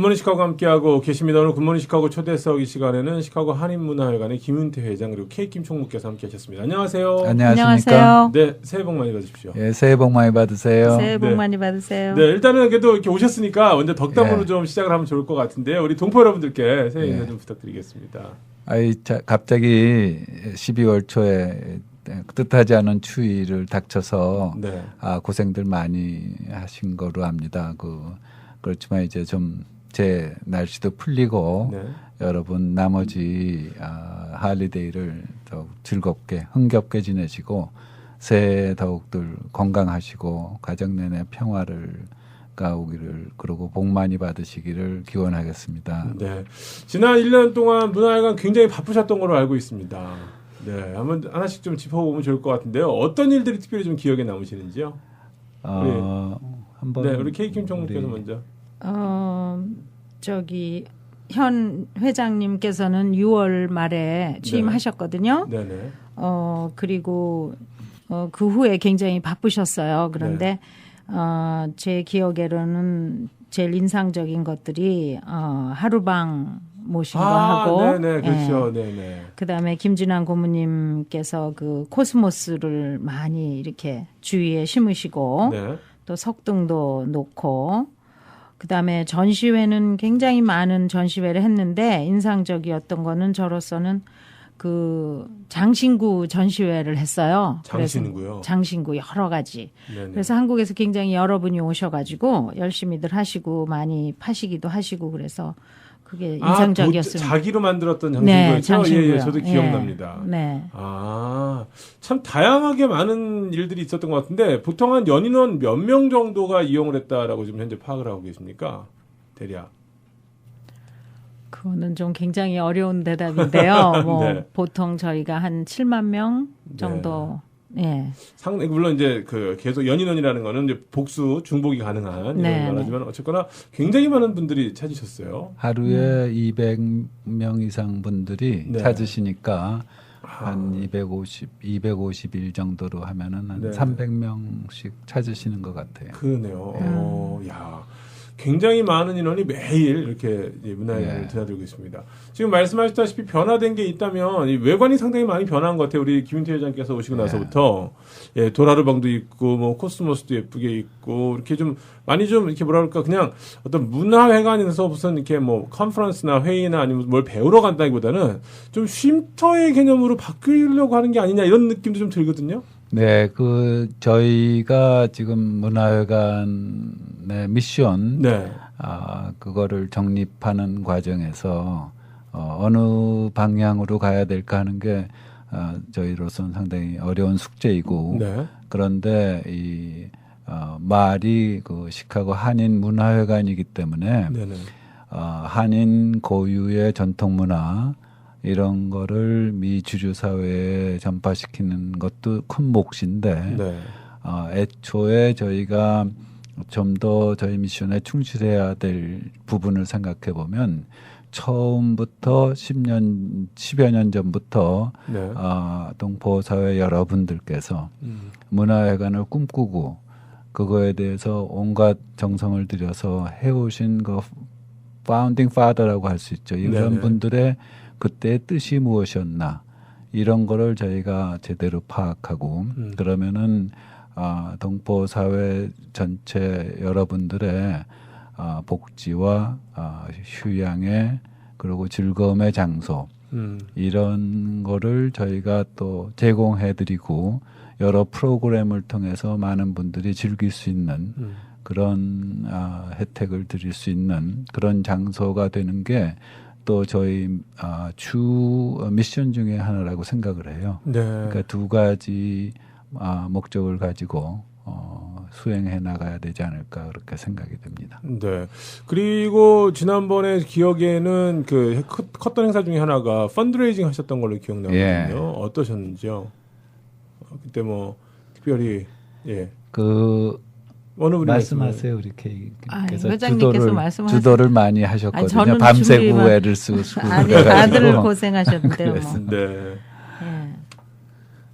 굿모닝 시카고 함께하고 계십니다. 오늘 굿모닝 시카고 초대석 이 시간에는 시카고 한인문화회관의 김윤태 회장 그리고 K김 총무께서 함께하셨습니다. 안녕하세요. 안녕하십니까? 네, 새해 복 많이 받으십시오. 예, 새해 복 많이 받으세요. 새해 복 네. 많이 받으세요. 네, 일단은 그래도 이렇게 오셨으니까 먼저 덕담으로 예. 좀 시작을 하면 좋을 것 같은데요. 우리 동포 여러분들께 새해 인사 예. 좀 부탁드리겠습니다. 아이, 자, 갑자기 12월 초에 뜻하지 않은 추위를 닥쳐서 네. 아, 고생들 많이 하신 거로 압니다. 그 그렇지만 이제 좀 제 날씨도 풀리고 네. 여러분 나머지 아, 할리데이를 더욱 즐겁게 흥겹게 지내시고 새해 더욱들 건강하시고 가정 내내 평화를 가오기를 그리고 복 많이 받으시기를 기원하겠습니다. 네. 지난 1년 동안 문화회관 굉장히 바쁘셨던 걸로 알고 있습니다. 네. 한번 하나씩 좀 짚어보면 좋을 것 같은데요. 어떤 일들이 특별히 좀 기억에 남으시는지요? 어, 한번 네, 우리 K김 총무께서 우리 먼저. 어, 저기 현 회장님께서는 6월 말에 취임하셨거든요. 네, 네. 어, 그리고 어, 그 후에 굉장히 바쁘셨어요. 그런데 네. 어, 제 기억에로는 제일 인상적인 것들이 어, 하루방 모신 거 하고 네, 네, 예. 그렇죠. 네, 네. 그다음에 김진환 고모님께서 그 코스모스를 많이 이렇게 주위에 심으시고 네. 또 석등도 놓고 그다음에 전시회는 굉장히 많은 전시회를 했는데 인상적이었던 거는 저로서는 그 장신구 전시회를 했어요. 장신구요. 장신구 여러 가지. 네, 네. 그래서 한국에서 굉장히 여러분이 오셔가지고 열심히들 하시고 많이 파시기도 하시고 그래서 그게 아, 인상적이었습니다. 도- 자기로 만들었던 네, 장신구였죠? 장신구요. 예, 예, 저도 예. 기억납니다. 네. 아, 참 다양하게 많은 일들이 있었던 것 같은데 보통 한 연인원 몇 명 정도가 이용을 했다라고 지금 현재 파악을 하고 계십니까? 대략. 그거는 좀 굉장히 어려운 대답인데요. 뭐 네. 보통 저희가 한 7만 명 정도. 예. 상당히 물론 이제 그 계속 연인원이라는 거는 이제 복수 중복이 가능한 네, 이런 거라지만 어쨌거나 굉장히 많은 분들이 찾으셨어요. 하루에 200명 이상 분들이 네. 찾으시니까 한 250, 250일 정도로 하면은 한 네. 300명씩 찾으시는 것 같아요. 그러네요. 음. 어, 야. 굉장히 많은 인원이 매일 이렇게 이 문화회관을 네. 드나들고 있습니다. 지금 말씀하셨다시피 변화된 게 있다면 이 외관이 상당히 많이 변한 것 같아요. 우리 김윤태 회장께서 오시고 네. 나서부터 예, 도라르방도 있고 뭐 코스모스도 예쁘게 있고 이렇게 좀 많이 좀 이렇게 뭐라 그럴까 그냥 어떤 문화회관에서 무슨 이렇게 뭐 컨퍼런스나 회의나 아니면 뭘 배우러 간다기보다는 좀 쉼터의 개념으로 바뀌려고 하는 게 아니냐 이런 느낌도 좀 들거든요. 네, 그 저희가 지금 문화회관의 미션 네. 아, 그거를 정립하는 과정에서 어, 어느 방향으로 가야 될까 하는 게 아, 저희로서는 상당히 어려운 숙제이고 네. 그런데 이 어, 말이 그 시카고 한인 문화회관이기 때문에 네네. 어, 한인 고유의 전통 문화 이런 거를 미 주류 사회에 전파시키는 것도 큰 몫인데 네. 어, 애초에 저희가 좀 더 저희 미션에 충실해야 될 부분을 생각해 보면 처음부터 10년, 10여 년 전부터 네. 아, 동포 사회 여러분들께서 음. 문화회관을 꿈꾸고 그거에 대해서 온갖 정성을 들여서 해오신 그 파운딩 파더라고 할 수 있죠. 이런 네네. 분들의 그때의 뜻이 무엇이었나 이런 거를 저희가 제대로 파악하고 음. 그러면은 아, 동포 사회 전체 여러분들의 아, 복지와 아, 휴양의 그리고 즐거움의 장소 음. 이런 거를 저희가 또 제공해드리고 여러 프로그램을 통해서 많은 분들이 즐길 수 있는 음. 그런 아, 혜택을 드릴 수 있는 그런 장소가 되는 게 또 저희 아, 주 미션 중에 하나라고 생각을 해요. 네. 그러니까 두 가지 아, 목적을 가지고 어, 수행해 나가야 되지 않을까 그렇게 생각이 듭니다. 네. 그리고 지난번에 기억에는 그 컸- 컸던 행사 중에 하나가 펀드레이징 하셨던 걸로 기억나거든요. 예. 어떠셨는지요? 어, 그때 뭐 특별히 예. 그 어느 분이 말씀하세요 우리 K께서 아니, 회장님께서 주도를 말씀하세요. 주도를 많이 하셨거든요. 아니, 저는 밤새 준비만- 구애를 쓰고 아니. 다들 고생하셨는데요. 뭐. 그랬습니다. 네. 예.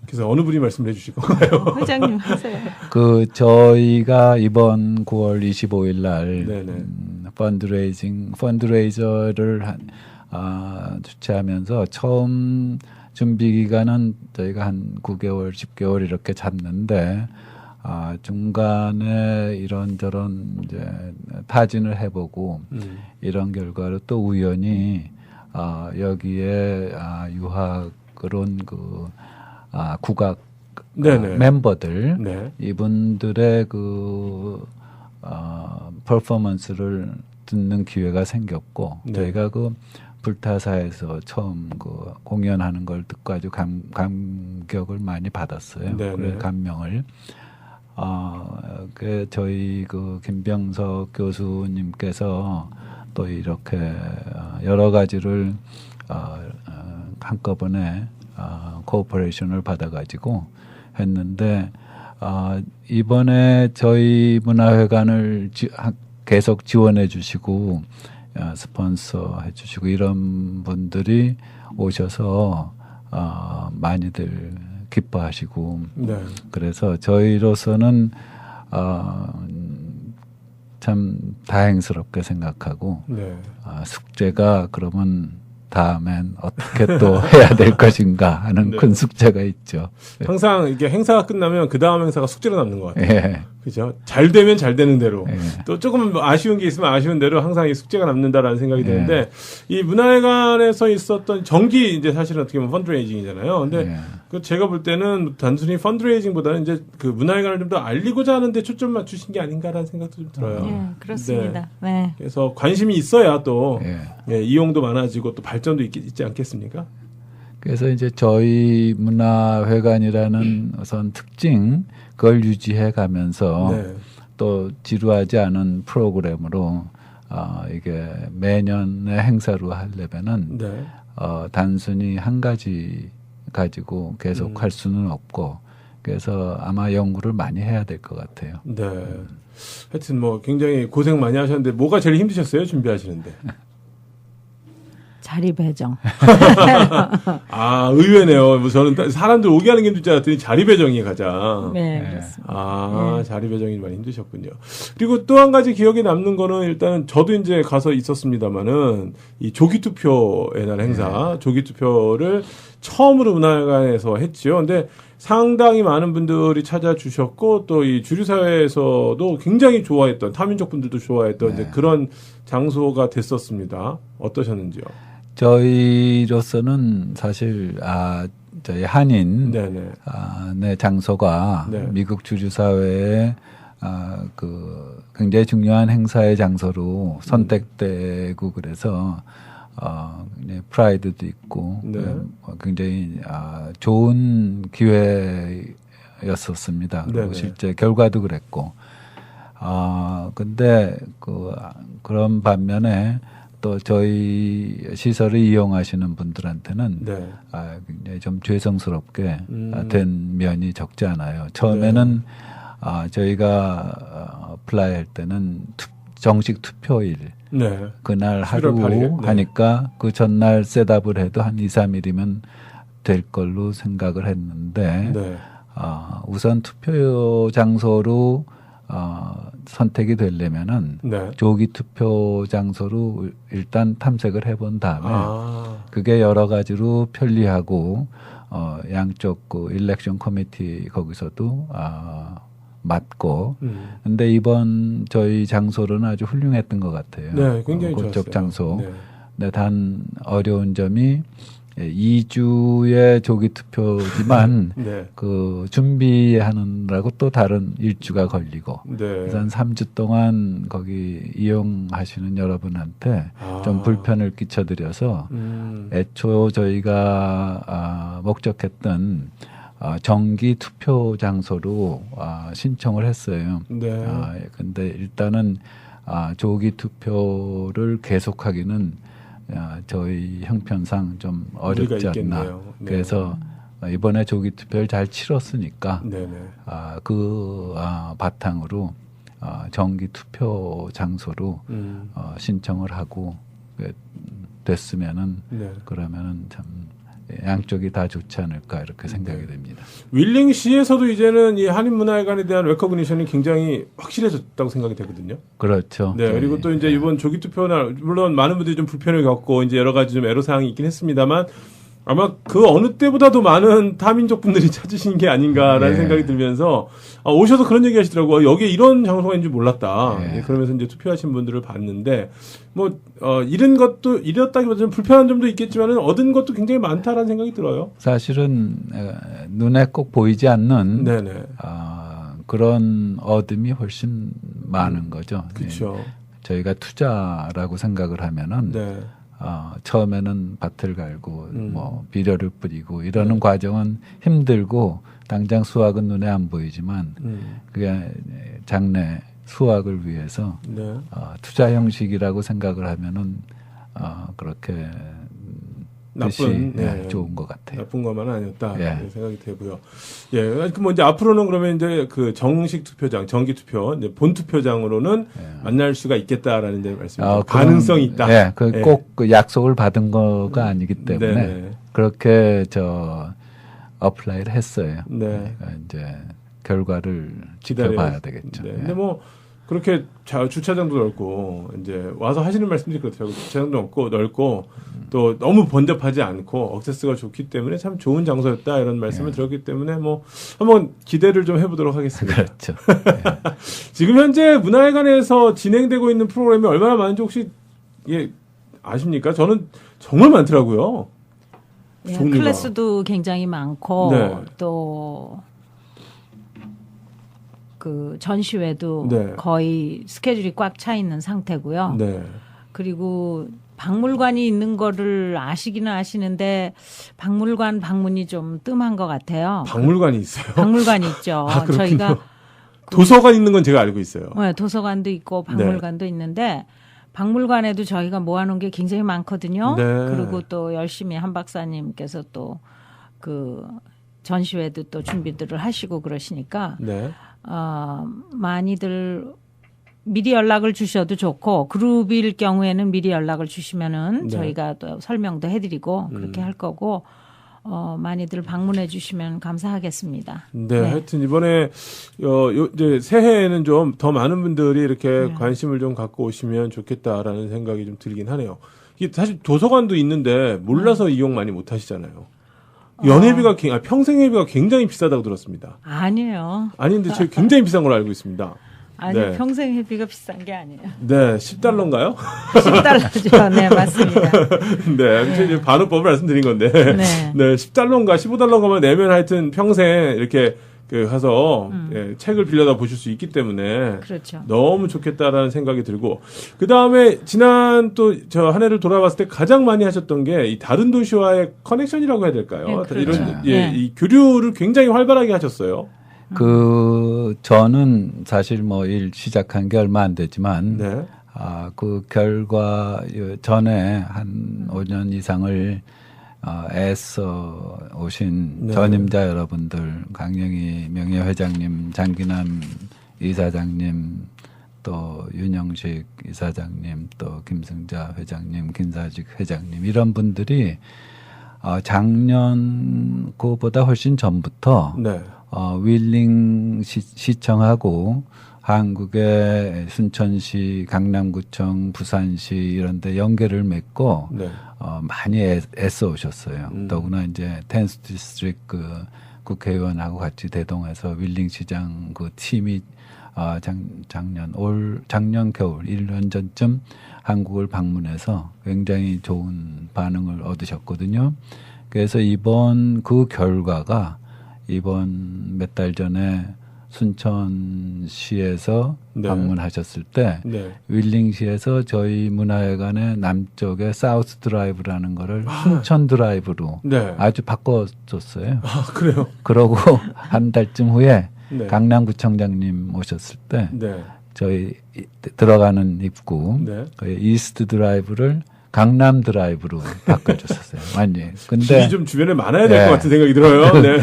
그래서 어느 분이 말씀해 주실 건가요? 회장님 하세요. 그 저희가 이번 9월 25일 날. 음, 펀드레이징 펀드레이저를 한, 아, 주최하면서 처음 준비 기간은 저희가 한 9개월, 10개월 이렇게 잡는데 아, 중간에 이런저런 이제 타진을 해보고 음. 이런 결과로 또 우연히 아, 여기에 아, 유학을 온그 아, 국악 네네. 아, 멤버들 네. 이분들의 그 어, 퍼포먼스를 듣는 기회가 생겼고 네. 저희가 그 불타사에서 처음 그 공연하는 걸 듣고 아주 감, 감격을 많이 받았어요. 네네. 그래 감명을 어, 그 저희 그 김병석 교수님께서 또 이렇게 어, 여러 가지를 어, 어, 한꺼번에 어, 코오퍼레이션을 받아가지고 했는데 어, 이번에 저희 문화회관을 지, 하, 계속 지원해 주시고 어, 스폰서 해 주시고 이런 분들이 오셔서 어, 많이들 기뻐하시고 네. 그래서 저희로서는 어, 음, 참 다행스럽게 생각하고 네. 아, 숙제가 그러면 다음엔 어떻게 또 해야 될 것인가 하는 네. 큰 숙제가 있죠. 항상 이게 행사가 끝나면 그 다음 행사가 숙제로 남는 것 같아요. 예. 그죠? 잘 되면 잘 되는 대로. 예. 또 조금 뭐 아쉬운 게 있으면 아쉬운 대로 항상 이 숙제가 남는다라는 생각이 예. 드는데 이 문화회관에서 있었던 정기 이제 사실은 어떻게 보면 펀드레이징이잖아요. 근데 예. 그 제가 볼 때는 단순히 펀드레이징보다는 이제 그 문화회관을 좀 더 알리고자 하는데 초점 맞추신 게 아닌가라는 생각도 좀 들어요. 예, 그렇습니다. 네. 그래서 관심이 있어야 또 예. 예, 이용도 많아지고 또 발전도 있, 있지 않겠습니까? 그래서 이제 저희 문화회관이라는 우선 특징 그걸 유지해 가면서 네. 또 지루하지 않은 프로그램으로 어, 이게 매년의 행사로 하려면은 네. 어, 단순히 한 가지 가지고 계속 음. 할 수는 없고 그래서 아마 연구를 많이 해야 될 것 같아요. 네. 하여튼 뭐 굉장히 고생 많이 하셨는데 뭐가 제일 힘드셨어요? 준비하시는데. 자리 배정. 아, 의외네요. 뭐 저는 사람들 오게 하는 게 힘들 줄 알았더니 자리 배정이 가장. 네, 네. 그렇습니다. 아, 자리 배정이 많이 힘드셨군요. 그리고 또 한 가지 기억에 남는 거는 일단은 저도 이제 가서 있었습니다만은 이 조기 투표 의 날 행사, 조기 투표를 처음으로 문화회관에서 했지요. 근데 상당히 많은 분들이 찾아주셨고 또 이 주류 사회에서도 굉장히 좋아했던 타민족 분들도 좋아했던 이제 그런 장소가 됐었습니다. 어떠셨는지요? 저희로서는 사실 아 저희 한인 네네. 아, 네, 장소가 네. 미국 주류사회의 아, 그 굉장히 중요한 행사의 장소로 선택되고 그래서 어, 네, 프라이드도 있고 네. 음, 어, 굉장히 아, 좋은 기회였었습니다. 그리고 네네. 실제 결과도 그랬고 아 근데 그 아, 그런 반면에 또 저희 시설을 이용하시는 분들한테는 네. 아, 굉장히 좀 죄송스럽게 음. 아, 된 면이 적지 않아요. 처음에는 아, 저희가 어, 플라이 할 때는 투, 정식 투표일 네. 그날 11월 하루 8일, 네. 하니까 그 전날 셋업을 해도 한 2, 3일이면 될 걸로 생각을 했는데 네. 아, 우선 투표 장소로 어, 선택이 되려면은 네. 조기 투표 장소로 일단 탐색을 해본 다음에 아. 그게 여러 가지로 편리하고 어 양쪽 그 일렉션 커미티 거기서도 아 맞고 음. 근데 이번 저희 장소로는 아주 훌륭했던 것 같아요. 네, 굉장히 어, 좋았어요. 장소. 네. 근데 단 어려운 점이 2주의 조기 투표지만 네. 그 준비하느라고 또 다른 일주가 걸리고 네. 그래서 한 3주 동안 거기 이용하시는 여러분한테 아. 좀 불편을 끼쳐드려서 음. 애초 저희가 아, 목적했던 아, 정기 투표 장소로 아, 신청을 했어요. 네. 아, 근데 일단은 아, 조기 투표를 계속하기는 아, 저희 형편상 좀 어렵지 않나. 네. 그래서 이번에 조기 투표를 잘 치렀으니까 네네. 아, 그 아, 바탕으로 아, 정기 투표 장소로 음. 어, 신청을 하고 그, 됐으면은 네. 그러면은 참 양쪽이 다 좋지 않을까 이렇게 생각이 됩니다. 윌링시에서도 이제는 이 한인 문화회관에 대한 레커그니션이 굉장히 확실해졌다고 생각이 되거든요. 그렇죠. 네, 저희, 그리고 또 이제 이번 조기 투표나 물론 많은 분들이 좀 불편을 겪고 이제 여러 가지 좀 애로 사항이 있긴 했습니다만 아마 그 어느 때보다도 많은 타민족 분들이 찾으신 게 아닌가라는 예. 생각이 들면서 아, 오셔서 그런 얘기 하시더라고요. 여기에 이런 장소가 있는 줄 몰랐다. 예. 예, 그러면서 이제 투표하신 분들을 봤는데 뭐 어, 잃은 것도 잃었다기보다 좀 불편한 점도 있겠지만은 얻은 것도 굉장히 많다라는 생각이 들어요. 사실은 에, 눈에 꼭 보이지 않는 네네. 아, 그런 어둠이 훨씬 많은 거죠. 예. 그렇죠. 저희가 투자라고 생각을 하면은 네. 어, 처음에는 밭을 갈고 음. 뭐 비료를 뿌리고 이러는 네. 과정은 힘들고 당장 수확은 눈에 안 보이지만 음. 그게 장래 수확을 위해서 네. 어, 투자 형식이라고 생각을 하면은 어, 그렇게 나쁜 예, 네. 좋은 것 같아요. 나쁜 것만은 아니었다 예. 생각이 되고요. 예, 그뭐 이제 앞으로는 그러면 이제 그 정식 투표장, 정기 투표, 이제 본 투표장으로는 예. 만날 수가 있겠다라는 데 말씀. 어, 가능성이 그런- 있다. 예, 그 예. 꼭그 약속을 받은 거가 아니기 때문에 네네. 그렇게 저 어플라이를 했어요. 네. 그러니까 이제 결과를 기다려 지켜봐야 되겠죠. 네. 예. 근데 뭐 그렇게 자, 주차장도 넓고 이제 와서 하시는 말씀들이 그렇더라고요. 주차장도 넓고 넓고 또 너무 번잡하지 않고 억세스가 좋기 때문에 참 좋은 장소였다 이런 말씀을 들었기 때문에 뭐 한번 기대를 좀 해보도록 하겠습니다. 그렇죠. 지금 현재 문화회관에서 진행되고 있는 프로그램이 얼마나 많은지 혹시 예 아십니까? 저는 정말 많더라고요. 예, 종류가. 클래스도 굉장히 많고 네. 또 그 전시회도 네. 거의 스케줄이 꽉 차 있는 상태고요. 네. 그리고 박물관이 있는 거를 아시기는 아시는데 박물관 방문이 좀 뜸한 것 같아요. 박물관이 있어요. 박물관 있죠. 아. 저희가 도서관 있는 건 제가 알고 있어요. 네, 도서관도 있고 박물관도 있는데 박물관에도 저희가 모아놓은 게 굉장히 많거든요. 네. 그리고 또 열심히 한 박사님께서 또 그 전시회도 또 준비들을 하시고 그러시니까 네. 어, 많이들 미리 연락을 주셔도 좋고 그룹일 경우에는 미리 연락을 주시면은 네. 저희가 또 설명도 해드리고 음. 그렇게 할 거고 어, 많이들 방문해 주시면 감사하겠습니다. 네, 네. 하여튼 이번에 어, 요, 이제 새해에는 좀 더 많은 분들이 이렇게 네. 관심을 좀 갖고 오시면 좋겠다라는 생각이 좀 들긴 하네요. 이게 사실 도서관도 있는데 몰라서 네. 이용 많이 못 하시잖아요. 어. 연회비가 굉- 아, 평생회비가 굉장히 비싸다고 들었습니다. 아니에요. 아닌데 제가 굉장히 비싼 걸로 알고 있습니다. 아니 네. 평생 회비가 비싼 게 아니에요. 네, 10달러인가요? 10달러죠. 네, 맞습니다. 네, 아무튼 이제 반어법을 말씀드린 건데. 네. 네, 10달러인가 15달러인가만 내면 하여튼 평생 이렇게 그 가서 예, 책을 빌려다 보실 수 있기 때문에 그렇죠. 너무 좋겠다라는 생각이 들고 그 다음에 지난 또 저 한 해를 돌아봤을 때 가장 많이 하셨던 게 이 다른 도시와의 커넥션이라고 해야 될까요? 네, 그렇죠. 이런 예, 네. 이 교류를 굉장히 활발하게 하셨어요. 그 저는 사실 뭐 일 시작한 게 얼마 안 되지만 네, 아, 그 결과 요 전에 한 5년 이상을 어, 애써 오신 네. 전임자 여러분들, 강영희 명예회장님, 장기남 이사장님, 또 윤영식 이사장님, 또 김승자 회장님, 김사직 회장님 이런 분들이 어, 작년 그보다 훨씬 전부터 네, 어, 윌링 시, 시청하고 한국의 순천시, 강남구청, 부산시 이런 데 연계를 맺고 네, 어, 많이 애, 애써 오셨어요. 음. 더구나 이제 텐스 디스트릭 그 국회의원하고 같이 대동해서 윌링 시장 그 팀이 어, 작, 작년 올 작년 겨울 1년 전쯤 한국을 방문해서 굉장히 좋은 반응을 얻으셨거든요. 그래서 이번 그 결과가 이번 몇 달 전에 순천시에서 네. 방문하셨을 때 네. 윌링시에서 저희 문화회관의 남쪽에 사우스 드라이브라는 거를 순천 드라이브로 네. 아주 바꿔줬어요. 아, 그래요? 그러고 한 달쯤 후에 네. 강남구청장님 오셨을 때 네. 저희 이- 들어가는 입구 네. 그 이스트 드라이브를 강남 드라이브로 바꿔줬었어요. 완전히. 근데 길이 좀 주변에 많아야 될것 네. 같은 생각이 들어요. 네.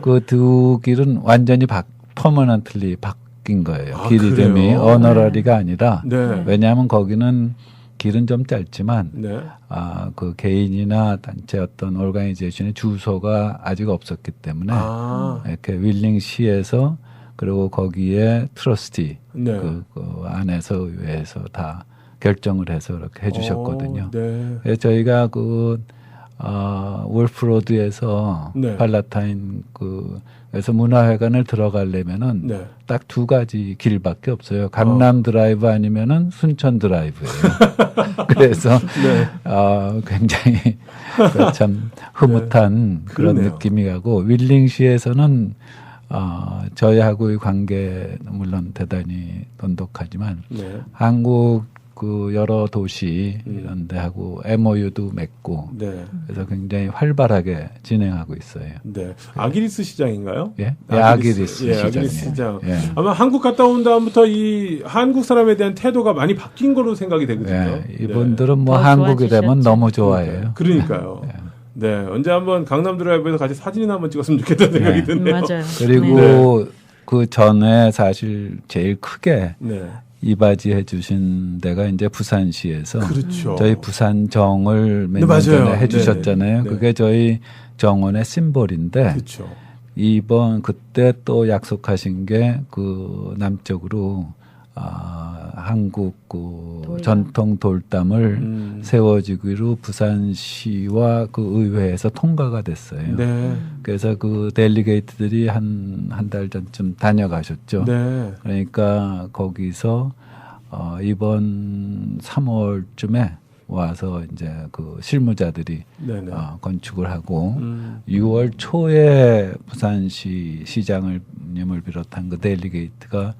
그 두 길은 완전히 바, 퍼머넌틀리 바뀐 거예요. 아, 길 이름이 그래요? 어너러리가 아니라 네. 왜냐하면 거기는 길은 좀 짧지만 네. 아, 그 개인이나 단체 어떤 오르가니제이션의 주소가 아직 없었기 때문에 아, 이렇게 윌링시에서 그리고 거기에 트러스티 네. 그, 그 안에서 의회에서 다 결정을 해서 이렇게 해주셨거든요. 어, 네. 그래서 저희가 그 어, wolfroad에서 네. 팔라타인 그 그래서 문화회관을 들어가려면은 네. 딱두 가지 길밖에 없어요. 강남 드라이브 아니면은 순천 드라이브예요. 그래서 네. 어, 굉장히 그참 흐뭇한 그런 그러네요. 느낌이 가고 윌링시에서는 어, 저희하고의 관계는 물론 대단히 돈독하지만 네. 한국 그 여러 도시 음. 이런 데하고 MOU도 맺고 네. 그래서 굉장히 활발하게 진행하고 있어요. 네. 아기리스 시장인가요? 예, 예 아기리스 예, 시장이에요. 아기리스 시장. 예. 아마 한국 갔다 온 다음부터 이 한국 사람에 대한 태도가 많이 바뀐 걸로 생각이 되거든요. 예, 이분들은 뭐더 한국이 되면 좋아지셨죠. 너무 네. 좋아해요. 그러니까요. 네. 언제 한번 강남 드라이브에서 같이 사진이나 한번 찍었으면 좋겠다는 생각이 네. 드네요. 맞아요. 그리고 그 전에 사실 제일 크게 네. 이바지 해 주신 데가 이제 부산시에서 그렇죠. 저희 부산정을 몇 네, 년. 전에 해주셨잖아요. 네, 네. 그게 저희 정원의 심볼인데 그렇죠. 이번 그때 또 약속하신 게 그 남쪽으로 아, 한국 그 돌담. 전통 돌담을 음. 세워지기로 부산시와 그 의회에서 통과가 됐어요. 네. 그래서 그 델리게이트들이 한 한 달 전쯤 다녀가셨죠. 네. 그러니까 거기서 어, 이번 3월쯤에 와서 이제 그 실무자들이 네. 네. 어, 건축을 하고 음. 6월 초에 부산시 시장을 님을 비롯한 그 델리게이트가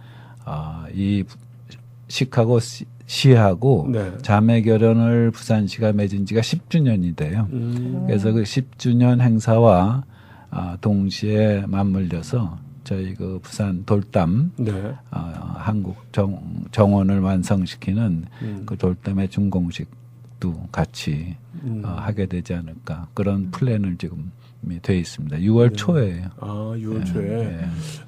아, 이 부- 시카고 시, 시하고 네. 자매 결연을 부산시가 맺은 지가 10주년이 돼요. 음. 그래서 그 10주년 행사와 아, 동시에 맞물려서 저희 그 부산 돌담 네. 아, 한국 정, 정원을 완성시키는 음. 그 돌담의 준공식도 같이 음. 어, 하게 되지 않을까 그런 플랜을 지금 돼 있습니다. 6월 네. 초에요. 아, 6월 초에. 예.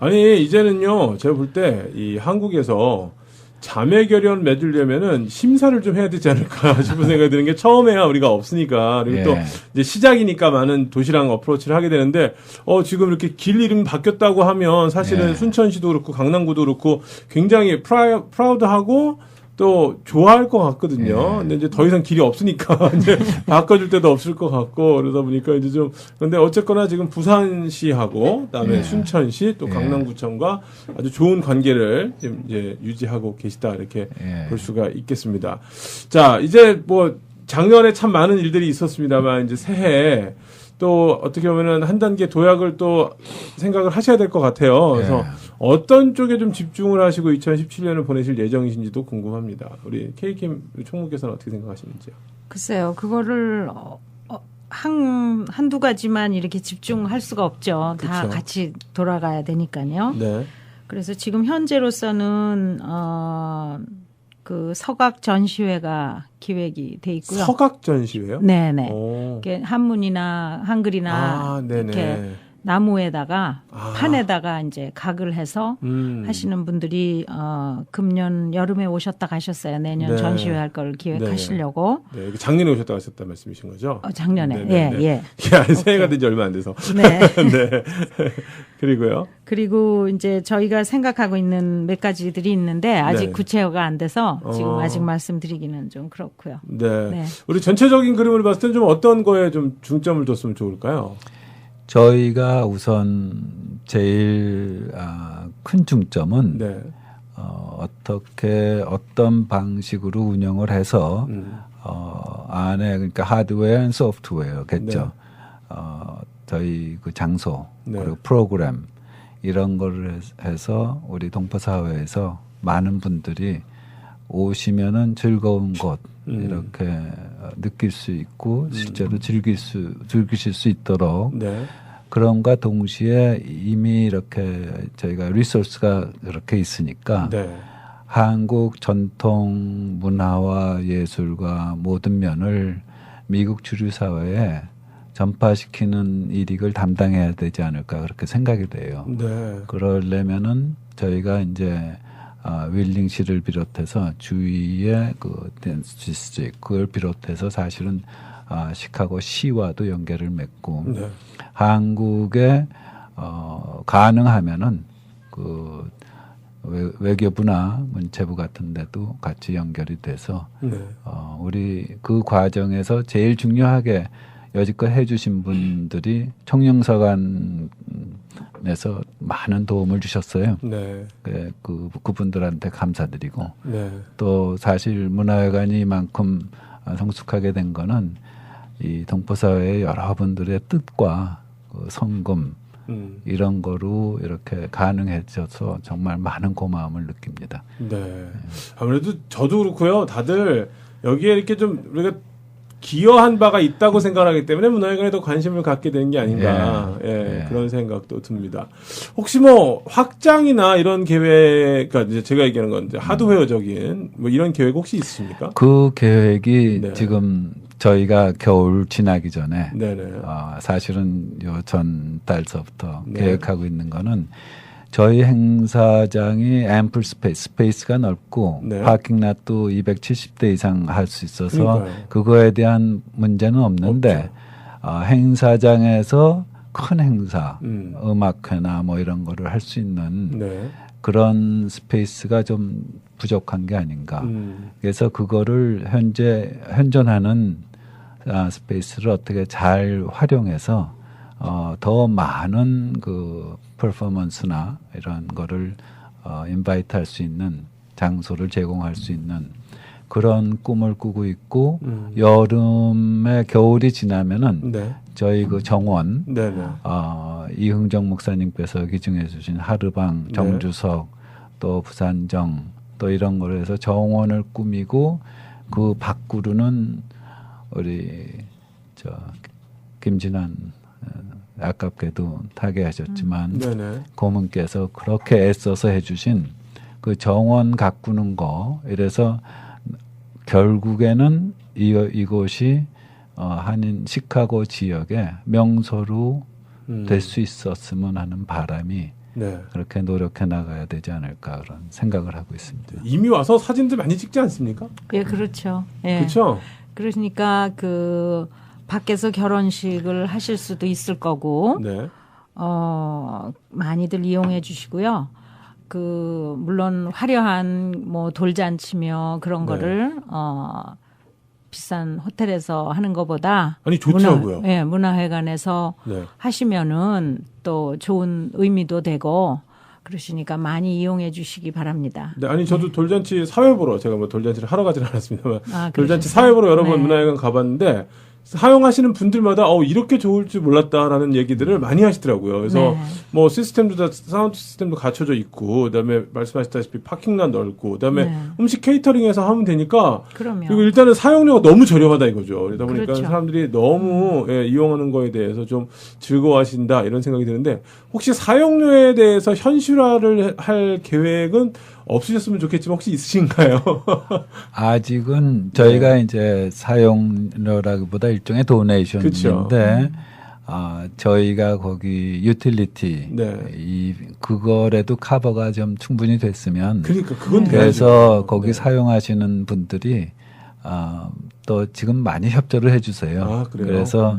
아니, 이제는요, 제가 볼 때, 이 한국에서 자매 결연 맺으려면은 심사를 좀 해야 되지 않을까 싶은 생각이 드는 게 처음에야 우리가 없으니까. 그리고 또 예. 이제 시작이니까 많은 도시랑 어프로치를 하게 되는데, 어, 지금 이렇게 길 이름 바뀌었다고 하면 사실은 예. 순천시도 그렇고 강남구도 그렇고 굉장히 프라, 프라우드하고 또 좋아할 것 같거든요. 예. 근데 이제 더 이상 길이 없으니까 이제 바꿔줄 때도 없을 것 같고 그러다 보니까 이제 좀 근데 어쨌거나 지금 부산시하고 그다음에 예. 순천시 또 예. 강남구청과 아주 좋은 관계를 지금 이제 유지하고 계시다 이렇게 예. 볼 수가 있겠습니다. 자 이제 뭐 작년에 참 많은 일들이 있었습니다만 이제 새해 또 어떻게 보면은 한 단계 도약을 또 생각을 하셔야 될 것 같아요. 그래서 예. 어떤 쪽에 좀 집중을 하시고 2017년을 보내실 예정이신지도 궁금합니다. 우리 케이킴 총무께서는 어떻게 생각하시는지요? 글쎄요, 그거를 어, 어, 한 한두 가지만 이렇게 집중할 수가 없죠. 다 그쵸. 같이 돌아가야 되니까요. 네. 그래서 지금 현재로서는 어, 그 서각 전시회가 기획이 돼 있고요. 서각 전시회요? 네네. 오. 이렇게 한문이나 한글이나 아, 네네. 이렇게 나무에다가 아. 판에다가 이제 각을 해서 음. 하시는 분들이 어 금년 여름에 오셨다 가셨어요. 내년 네. 전시회 할 걸 기획하시려고 네, 이게 작년에 오셨다 하셨다 말씀이신 거죠? 어, 작년에 네네네. 예 예. 이게 아니, 새해가 된 지 얼마 안 돼서. 네. 네. 그리고요. 그리고 이제 저희가 생각하고 있는 몇 가지들이 있는데 아직 네. 구체화가 안 돼서 지금 어. 아직 말씀드리기는 좀 그렇고요. 네. 네. 우리 전체적인 그림을 봤을 땐좀 어떤 거에 좀 중점을 뒀으면 좋을까요? 저희가 우선 제일 아, 큰 중점은 네. 어, 어떻게 어떤 방식으로 운영을 해서 음. 어, 안에 그러니까 하드웨어, 소프트웨어겠죠. 네. 어, 저희 그 장소 네. 그리고 프로그램 이런 거를 해- 해서 우리 동포 사회에서 많은 분들이 오시면은 즐거운 곳 음. 이렇게 어, 느낄 수 있고 실제로 즐길 수 즐기실 수 있도록 네. 그런가 동시에 이미 이렇게 저희가 리소스가 이렇게 있으니까 네. 한국 전통 문화와 예술과 모든 면을 미국 주류 사회에 전파시키는 일익을 담당해야 되지 않을까 그렇게 생각이 돼요. 네. 그러려면은 저희가 이제 아, 윌링시를 비롯해서 주위의 그 댄스 디스트릭 그걸 비롯해서 사실은 아, 시카고 시와도 연결을 맺고 네. 한국에 어, 가능하면은 그 외, 외교부나 문체부 같은 데도 같이 연결이 돼서 네. 어, 우리 그 과정에서 제일 중요하게 여지껏 해주신 분들이 청영서관에서 많은 도움을 주셨어요. 네. 그, 그 그분들한테 감사드리고 네. 또 사실 문화회관이 이만큼 아, 성숙하게 된 거는 이 동포사회의 여러분들의 뜻과 그 성금 음. 이런 거로 이렇게 가능해져서 정말 많은 고마움을 느낍니다. 네. 아무래도 저도 그렇고요. 다들 여기에 이렇게 좀 우리가 기여한 바가 있다고 생각하기 때문에 문화회관에 더 관심을 갖게 되는 게 아닌가. 예, 예. 그런 생각도 듭니다. 혹시 뭐 확장이나 이런 계획, 그러니까 이제 제가 얘기하는 건 이제 하드웨어적인 뭐 이런 계획 혹시 있으십니까? 그 계획이 네. 지금 저희가 겨울 지나기 전에. 어, 사실은 요 전 달서부터 네. 계획하고 있는 거는 저희 행사장이 앰플 스페이스, 스페이스가 넓고 네. 파킹랏도 270대 이상 할 수 있어서 그러니까요. 그거에 대한 문제는 없는데. 어, 행사장에서 큰 행사, 음. 음악회나 뭐 이런 거를 할 수 있는 네. 그런 스페이스가 좀 부족한 게 아닌가. 음. 그래서 그거를 현재 현존하는 아, 스페이스를 어떻게 잘 활용해서 어, 더 많은 그 퍼포먼스나 이런 거를 어, 인바이트 할 수 있는 장소를 제공할 수 있는 그런 꿈을 꾸고 있고 음. 여름에 겨울이 지나면은 네. 저희 그 정원 네 네. 어, 이흥정 목사님께서 기증해 주신 하르방, 네. 정주석, 또 부산정, 또 이런 거를 해서 정원을 꾸미고 그 밖으로는 우리 저 김진환 어, 아깝게도 타계하셨지만 네네. 고문께서 그렇게 애써서 해주신 그 정원 가꾸는 거 이래서 결국에는 이, 이곳이 어, 한인 시카고 지역의 명소로 음. 될수 있었으면 하는 바람이 네. 그렇게 노력해 나가야 되지 않을까 그런 생각을 하고 있습니다. 이미 와서 사진들 많이 찍지 않습니까? 예, 그렇죠. 예. 그렇죠. 그러니까 그 밖에서 결혼식을 하실 수도 있을 거고 네. 어 많이들 이용해 주시고요. 그 물론 화려한 뭐 돌잔치며 그런 네. 거를 어 비싼 호텔에서 하는 것보다 아니 좋더라고요. 문화, 예, 문화회관에서 네. 하시면은 또 좋은 의미도 되고 그러시니까 많이 이용해 주시기 바랍니다. 네, 아니 저도 돌잔치 사회 보러 제가 뭐 돌잔치를 하러 가지는 않았습니다만 아, 돌잔치? 사회 보러 여러 번 네. 문화회관 가봤는데 사용하시는 분들마다 어 이렇게 좋을 줄 몰랐다라는 얘기들을 많이 하시더라고요. 그래서 네. 뭐 시스템도 다 사운드 시스템도 갖춰져 있고 그다음에 말씀하셨다시피 파킹란 넓고 그다음에 네. 음식 케이터링해서 하면 되니까 그럼요. 그리고 일단은 사용료가 너무 저렴하다 이거죠. 그러다 보니까 그렇죠. 사람들이 너무 예, 이용하는 거에 대해서 좀 즐거워하신다 이런 생각이 드는데 혹시 사용료에 대해서 현실화를 할 계획은 없으셨으면 좋겠지만 혹시 있으신가요? 아직은 저희가 네. 이제 사용료라기보다 일종의 도네이션인데 아, 저희가 거기 유틸리티 네. 이 그거라도 커버가 좀 충분히 됐으면 그러니까 그건 네. 그래서 돼야죠. 거기 네. 사용하시는 분들이 아, 또 지금 많이 협조를 해주세요. 아, 그래요? 그래서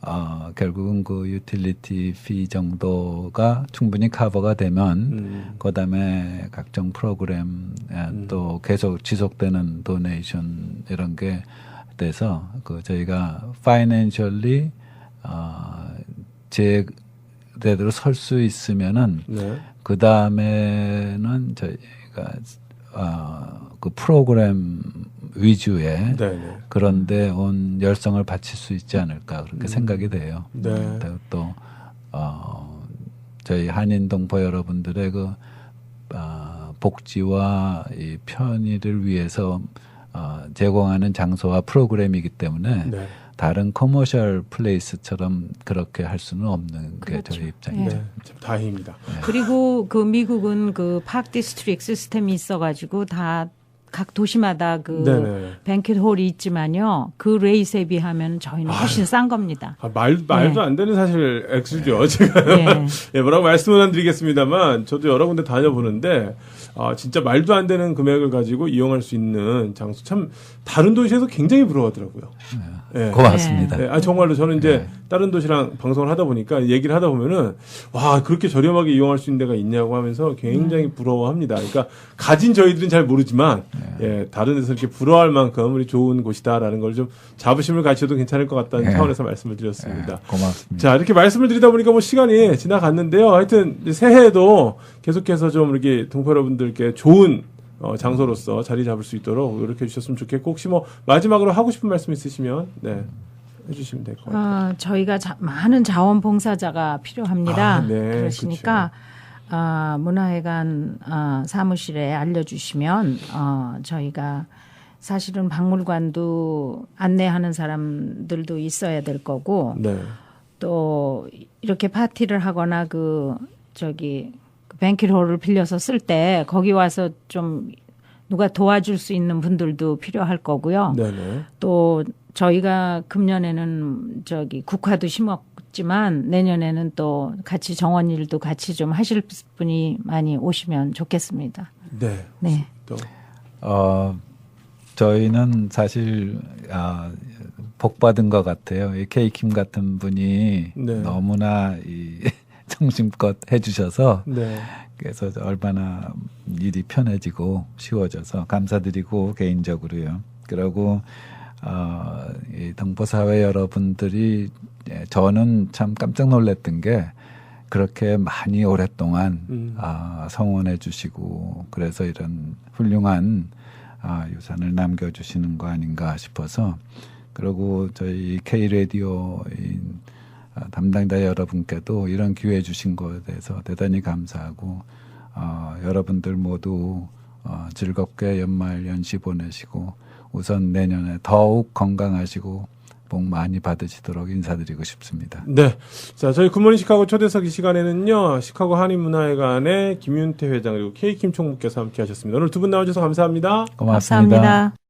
어, 결국은 그 유틸리티 피 정도가 충분히 커버가 되면 음. 그다음에 각종 프로그램 에, 음. 또 계속 지속되는 도네이션 이런 게 돼서 그 저희가 파이낸셜리 어, 제대로 설 수 있으면은 네. 그 다음에는 저희가 어, 그 프로그램 위주의 네, 네. 그런데 온 열성을 바칠 수 있지 않을까 그렇게 음. 생각이 돼요. 네. 또 어, 저희 한인 동포 여러분들의 그 아, 복지와 이 편의를 위해서 어, 제공하는 장소와 프로그램이기 때문에 네. 다른 커머셜 플레이스처럼 그렇게 할 수는 없는 게 그렇죠. 저희 입장이죠. 네. 참 다행입니다. 그리고 그 미국은 그 파크 디스트릭 시스템이 있어가지고 다 각 도시마다 그 네네. 뱅켓 홀이 있지만요. 그 레이스에 비하면 저희는 훨씬 싼 겁니다. 아, 말, 말도 네. 안 되는 사실 액수죠. 제가 예. 예, 뭐라고 말씀은 안 드리겠습니다만, 저도 여러 군데 다녀보는데, 아, 진짜 말도 안 되는 금액을 가지고 이용할 수 있는 장소, 참, 다른 도시에서 굉장히 부러워하더라고요. 예. 고맙습니다. 예, 아, 정말로 저는 이제 네. 다른 도시랑 방송을 하다 보니까 얘기를 하다 보면은, 와, 그렇게 저렴하게 이용할 수 있는 데가 있냐고 하면서 굉장히 부러워합니다. 그러니까, 가진 저희들은 잘 모르지만, 예, 다른 데서 이렇게 부러워할 만큼 우리 좋은 곳이다라는 걸 좀 자부심을 가지셔도 괜찮을 것 같다는 네. 차원에서 말씀을 드렸습니다. 네, 고맙습니다. 자, 이렇게 말씀을 드리다 보니까 뭐 시간이 지나갔는데요. 하여튼 새해에도 계속해서 좀 이렇게 동포 여러분들께 좋은 어, 장소로서 자리 잡을 수 있도록 이렇게 해주셨으면 좋겠고 혹시 뭐 마지막으로 하고 싶은 말씀 있으시면 네 해주시면 될 것 같아요. 어, 저희가 자- 많은 자원봉사자가 필요합니다. 아, 네, 그러시니까 아, 문화회관 아, 사무실에 알려주시면 어, 저희가 사실은 박물관도 안내하는 사람들도 있어야 될 거고 네, 또 이렇게 파티를 하거나 그 저기 그 뱅키홀을 빌려서 쓸 때 거기 와서 좀 누가 도와줄 수 있는 분들도 필요할 거고요. 네, 네. 또 저희가 금년에는 저기 국화도 심었 지만 내년에는 또 같이 정원 일도 같이 좀 하실 분이 많이 오시면 좋겠습니다. 네. 네. 또 어, 저희는 사실 아, 복 받은 것 같아요. 이 케이킴 같은 분이 네. 너무나 이 정심껏 해주셔서 네. 그래서 얼마나 일이 편해지고 쉬워져서 감사드리고 개인적으로요. 그리고 어, 이 동포사회 여러분들이 예, 저는 참 깜짝 놀랐던 게 그렇게 많이 오랫동안 음. 아, 성원해 주시고 그래서 이런 훌륭한 아, 유산을 남겨주시는 거 아닌가 싶어서 그리고 저희 K 라디오인 아, 담당자 여러분께도 이런 기회 주신 것에 대해서 대단히 감사하고 어, 여러분들 모두 어, 즐겁게 연말 연시 보내시고 우선 내년에 더욱 건강하시고 복 많이 받으시도록 인사드리고 싶습니다. 네. 자, 저희 굿모닝 시카고 초대석 이 시간에는요, 시카고 한인문화회관의 김윤태 회장 그리고 케이킴 총무께서 함께 하셨습니다. 오늘 두 분 나와주셔서 감사합니다. 고맙습니다. 감사합니다.